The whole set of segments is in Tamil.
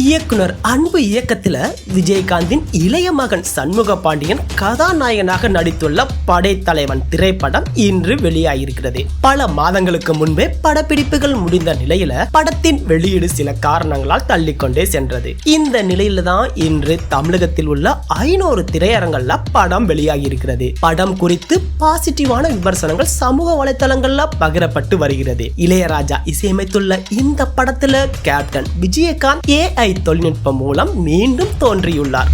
இயக்குனர் அன்பு இயக்கத்தில் விஜயகாந்தின் இளைய மகன் சண்முக பாண்டியன் கதாநாயகனாக நடித்துள்ள படைத்தலைவன் திரைப்படம் இன்று வெளியாகிருக்கிறது பல மாதங்களுக்கு முன்பே படப்பிடிப்புகள் முடிந்த நிலையில படத்தின் வெளியீடு சில காரணங்களால் தள்ளிக்கொண்டே சென்றது. இந்த நிலையில தான் இன்று தமிழகத்தில் உள்ள ஐநூறு திரையரங்கள்ல படம் வெளியாகி இருக்கிறது படம் குறித்து பாசிட்டிவான விமர்சனங்கள் சமூக வலைதளங்கள்ல பகிரப்பட்டு வருகிறது. இளையராஜா இசையமைத்துள்ள இந்த படத்துல கேப்டன் விஜயகாந்த் ஏஐ ஏஐ தொழில்நுட்பம் மூலம் மீண்டும் தோன்றியுள்ளார்.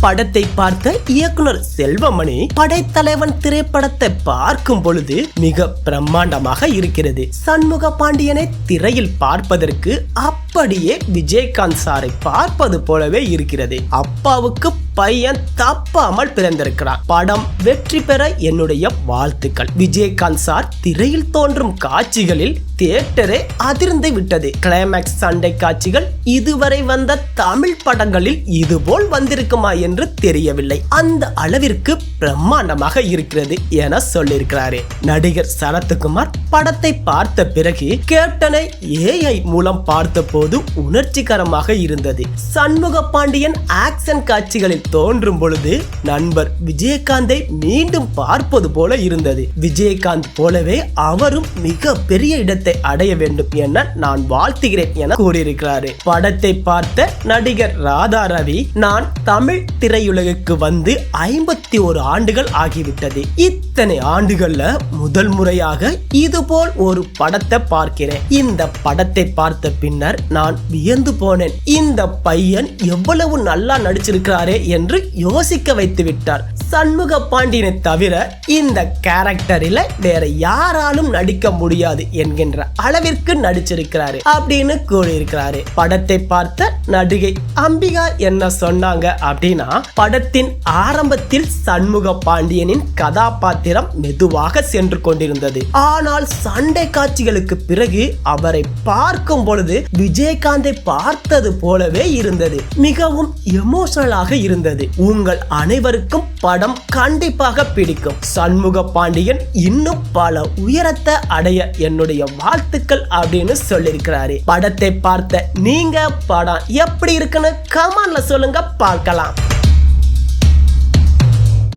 படத்தை பார்த்த இயக்குனர் செல்வமணி படைத்தலைவன் திரைப்படத்தை பார்க்கும் பொழுது மிக பிரம்மாண்டமாக இருக்கிறது. சண்முக பாண்டியனை திரையில் பார்ப்பதற்கு அப்படியே விஜயகாந்த் சாரை பார்ப்பது போலவே இருக்கிறது. அப்பாவுக்கு பையன் தப்பாமல் பிறந்திருக்கிறார். படம் வெற்றி பெற என்னுடைய வாழ்த்துக்கள். விஜயகாந்த் சார் திரையில் தோன்றும் காட்சிகளில் தியேட்டரே அதிர்ந்து விட்டது. கிளைமேக்ஸ் சண்டை காட்சிகள் இதுவரை வந்த தமிழ் படங்களில் இதுபோல் வந்திருக்குமா என்று தெரியவில்லை. அந்த அளவிற்கு பிரம்மாண்டமாக இருக்கிறது என சொல்லியிருக்கிறாரு. நடிகர் சரத்குமார் படத்தை பார்த்த பிறகு கேப்டனை ஏஐ மூலம் பார்த்தபோது உணர்ச்சிகரமாக இருந்தது. சண்முக பாண்டியன் ஆக்சன் காட்சிகளில் தோன்றும் பொழுது நண்பர் விஜயகாந்தை மீண்டும் பார்ப்பது போல இருந்தது. விஜயகாந்த் போலவே அவரும் மிக பெரிய இடத்தை அடைய வேண்டும் என நான் வாழ்த்துகிறேன் என கூறியிருக்கிறாரு. படத்தை பார்த்த நடிகர் ராதா ரவி நான் தமிழ் திரையுலகுக்கு வந்து ஐம்பத்தி ஒரு ஆண்டுகள் ஆகிவிட்டது. இத்தனை ஆண்டுகள்ல முதல் முறையாக இதுபோல் ஒரு படத்தை பார்க்கிறேன். இந்த படத்தை பார்த்த பின்னர் நான் வியந்து போனேன். இந்த பையன் எவ்வளவு நல்லா நடிச்சிருக்கிறாரே என்று யோசிக்க வைத்து விட்டார் சண்முக பாண்டியனை தவிர இந்த கேரக்டரில் வேற யாராலும் நடிக்க முடியாது என்கின்ற அளவிற்கு நடிச்சிருக்கிறாரு அப்படின்னு கூறியிருக்கிறாரு. படத்தை பார்த்த நடிகை அம்பிகா என்ன சொன்னாங்க அப்படின்னா படத்தின் ஆரம்பத்தில் சண்முக பாண்டியனின் கதாபாத்திரம் மெதுவாக சென்று கொண்டிருந்தது. ஆனால் சண்டை காட்சிகளுக்கு பிறகு அவரை பார்க்கும் பொழுது விஜயகாந்தை பார்த்தது போலவே இருந்தது. மிகவும் எமோஷனலாக இருந்தது. உங்கள் அனைவருக்கும் படம் கண்டிப்பாக பிடிக்கும். சண்முக பாண்டியன் இன்னும் பல உயரத்தை அடைய என்னுடைய வாழ்த்துக்கள் அப்படின்னு சொல்லியிருக்கிறாரு. படத்தை பார்த்த நீங்க படம் எப்படி இருக்குன்னு கமெண்ட்ல சொல்லுங்க பார்க்கலாம்.